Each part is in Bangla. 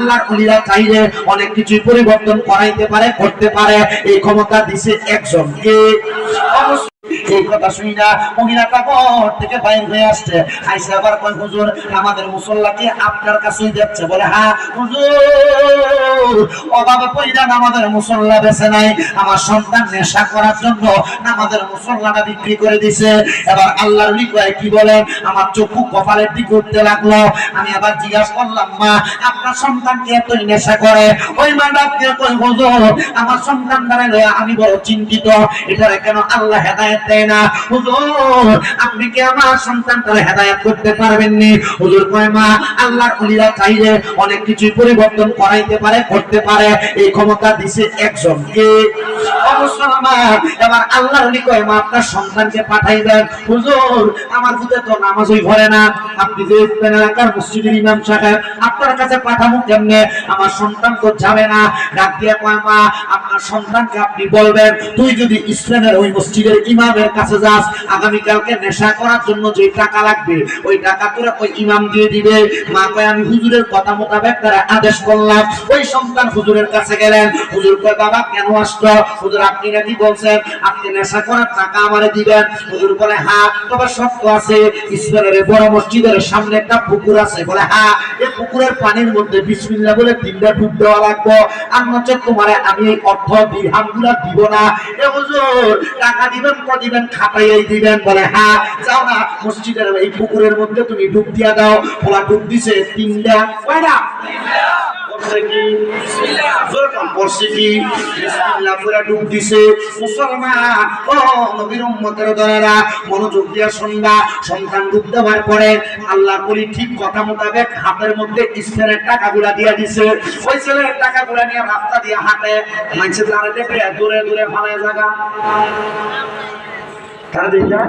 আল্লাহর চাইলে অনেক কিছুই পরিবর্তন করাইতে পারে করতে পারে। এই ক্ষমতা দিছে একজন। এই কথা শুনি না মহিলাটা ঘর থেকে বাইর হয়ে আসছে। আইসে আবার কয়, হুজুর, আমাদের মুসল্লাকে আপনার কাছেই যাচ্ছে। বলে হ্যাঁ হুজুর, অভাবে পয়দান আমাদের মুসল্লা বেছে নাই। আমার সন্তান নেশা করার জন্য আমাদের মুসল্লাটা বিক্রি করে দিছে। এবার আল্লাহর কয় কি বলেন আমার চক্ষু কপালের দিকে উঠতে লাগল। আমি আবার জিজ্ঞাসা করলাম, মা, আপনার সন্তানকে এতই নেশা করে? ওই মা ডাকতে কই হুজুর, আমার সন্তান দ্বারা আমি বড় চিন্তিত। এটারে কেন আল্লাহ হেদায়েত অনেক কিছুই পরিবর্তন করাইতে পারে, করতে পারে। এই ক্ষমতা দিছে এবার আপনার সন্তানকে পাঠাইবেন হুজুর, আমার তো নামাজই ভরে না। আপনি যে ইমাম আপনার কাছে কেমনে? আমার সন্তান তো না। আপনার সন্তানকে আপনি বলবেন, তুই যদি ইসলামের ওই মসজিদের ইমামের কাছে যাস, আগামীকালকে নেশা করার জন্য যে টাকা লাগবে, ওই টাকা তোরা ওই ইমাম দিয়ে দিবে। মা কয়, আমি হুজুরের কথা মোতাবেক তারা আদেশ করলাম। ওই সন্তান হুজুরের কাছে গেলেন। হুজুর কয়, বাবা, কেন আসলো হুজুর, আপনি নাকি বলছেন আপনি নেশা করার টাকা আমারে দিবেন? হুজুর বলে হ্যাঁ তবে সত্য আছে। ইসলামের বড় মসজিদের সামনে একটা পুকুর আছে। বলে হ্যাঁ এই পুকুরের পানির মধ্যে বিসমিল্লাহ বলে তিনটা ডুব দেওয়া লাগবে। আর নচেত তোমারে আমি এই অর্থ দিরহামগুলা দিব না। এ হুজুর, টাকা দিবেন দিবেন, খাটাইয়াই দিবেন, বলে হ্যাঁ যাও না, মসজিদের এই পুকুরের মধ্যে তুমি ডুব দিয়া দাও। ওরা ডুব দিছে, তিনটা, কয়টা? দিছে। মুসলমান, ও নবীর উম্মতের মনোযোগ দিয়া শুনবা। সন্তান ডুব দেওয়ার পরে আল্লাহ বলি ঠিক কথা মোতাবেক হাতের মধ্যে ইসলামের টাকাগুলা দিয়া দিছে। ওই টাকাগুলা নিয়ে রাস্তা দিয়ে হাঁটে। মানুষের দাঁড়ে দেখে দূরে দূরে ফালায় জায়গা তারা দেখা?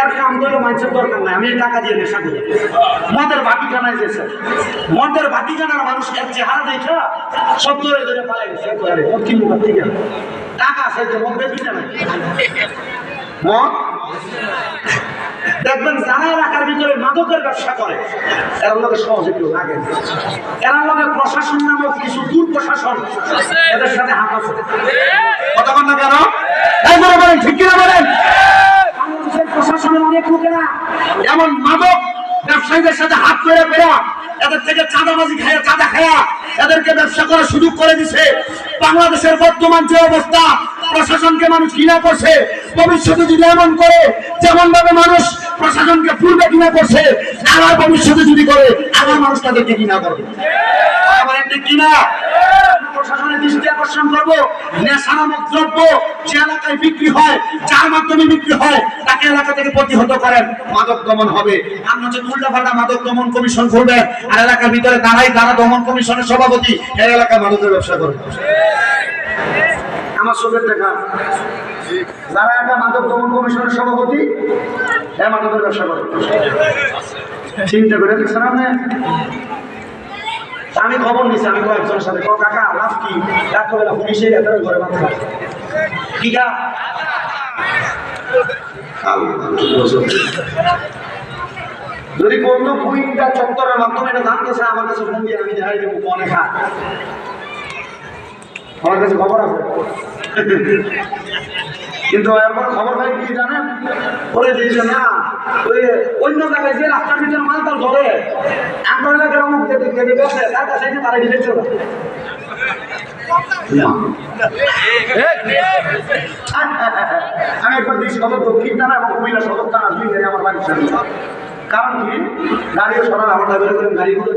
এর কাম করে মানুষের দরকার নাই, আমি টাকা দিয়ে নেশা করি। মদের বাটি কানায় যেছে মদের বাটি কানার মানুষ এর চেহারা দেখা সব ধরে পালাই গেছে কেন টাকা আছে, তো মদ বেশি না মদ? দেখবেন যারা এলাকার ভিতরে মাদকের ব্যবসা করে, এর লোকে কেউ লাগে। এর লোকে প্রশাসন নামক কিছু দূর প্রশাসন এদের সাথে হাত আছে। কতক্ষণ না কেন? ঠিক কিনা বলেন? এমন মাদক ব্যবসায়ীদের সাথে হাত ধরে পেরা এদের থেকে চাঁদাবাজি খায়া, চাঁদা খায়া এদেরকে ব্যবসা করার সুযোগ করে দিছে। বাংলাদেশের বর্তমান যে অবস্থা, প্রশাসনকে মানুষ ঘৃণা করছে। ভবিষ্যতে যদি এমন করে যেমন ভাবে মানুষ প্রশাসনকে পূর্বে ঘৃণা করছে, আবার ভবিষ্যতে যদি করে, আবার মানুষ তাদেরকে ঘৃণা করবে। আবার কিনা প্রশাসনের দৃষ্টি আকর্ষণ করব নেশা দ্রব্য যে এলাকায় বিক্রি হয়, যার মাধ্যমে বিক্রি হয়, তাকে এলাকা থেকে প্রতিহত করেন। মাদক দমন হবে। আর হচ্ছে উল্টাপাল্টা মাদক দমন কমিশন করবে। আর এলাকার ভিতরে তারাই তারা দমন কমিশনের সভাপতি, এই এলাকায় মাদকের ব্যবসা করবে। আমার চোখের দেখা। যারা একটা মাদক কমিশনের সভাপতি হ্যাঁ মাদকের ব্যবসা করে। চিন্তা করে আমি খবর নিছি আমি কয়েকজনের সাথে। কো কাকা লাভ কি? রাত্রবেলা পুলিশে এত ঘরে কি যদি কোন কুইনটা চত্বরের মাধ্যমে এটা জানতেছে আমার কাছে ফোন দিয়ে আমি দেখাই দেবো কোনে খা আমার কাছে খবর আছে। কিন্তু এরপর খবর পাই কি জানেন? বলে দিয়েছে না। ওই অন্য জায়গায় যে রাস্তার ভিতরে মালতাল ধরে আপনার এলাকার অমুক গেছে তার কাছে তারা ডিলেট চলে। আমি একবার দিয়েছি সদর দক্ষিণ থানা এবং কুমিল্লা সদর থানা দুই গাড়ি আমার বাড়ির সামনে কারণ কি? গাড়িও সরান আমার ড্রাইভার করেন গাড়িগুলো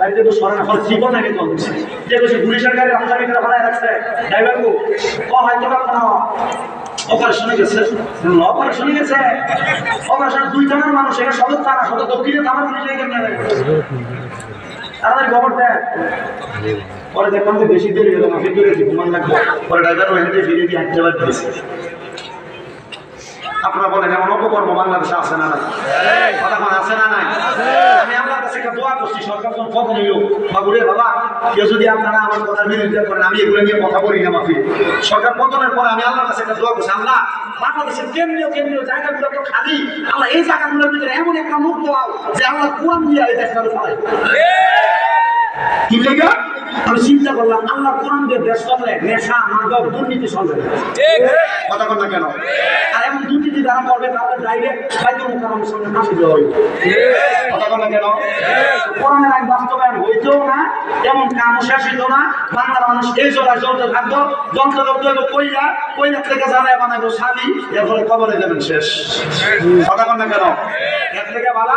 গাড়িতে তো সরান আমার জীবন আগে দিচ্ছে যে বলছে পুলিশের গাড়ি রাস্তার ভিতরে ভাড়ায় রাখছে ড্রাইভার কো হয়তো অপারেশনে গেছে। অপারেশনে গেছে। অপারেশন দুই থানার মানুষ এটা সদর থানা সদর দক্ষিণে থানার এখানে তাড়াতাড়ি খবর দেয় পরে দেখলাম যে বেশি দেরি হলো মাফি করে ঘুমান লাগবে। পরে ড্রাইভার ওখানে ফিরে দিয়ে হাঁটতে পারতে দিয়েছে আপনারা বলেন এমন অপকর্ম বাংলাদেশে আছে না নাই? কতক্ষণ আছে না নাই? আমি আপনার কাছে একটা দোয়া করছি সরকার যখন কখন হইল বাবুরে বাবা কেউ যদি আপনারা আমার কথা বিরোধিতা করেন আমি এগুলো নিয়ে কথা বলি না মাফি। সরকার পতনের পরে আমি আল্লাহর কাছে একটা দোয়া করছি আল্লাহ বাংলাদেশের কেন্দ্রীয় কেন্দ্রীয় জায়গাগুলো তো খালি আল্লাহ এই জায়গাগুলোর ভিতরে এমন একটা মুখ দাও যে আল্লাহ কোরআন দিয়ে এই দেশটা ফেলাই কি লেগে আমি চিন্তা করলাম আল্লাহ কোরআন দিয়ে দেশ নেশা মাদক দুর্নীতি কথা বল না কেন? এমন দুর্নীতি যারা করবে তাদের ডাইরেক্ট বাইতুল মুকাররমের সামনে ফাঁসি দেওয়া হইবে কথা বল কেন? কোরআনের আইন বাস্তবায়ন হইতো না এমন কাম শেষ হইতো না। বাংলার মানুষ এই জোড়ায় চলতে থাকতো যন্ত্র লোক হইব কইলা কইলা থেকে জানায় বানাবো শালি এরপরে কবরে দেবেন শেষ। কথা বল কেন? এর থেকে বালা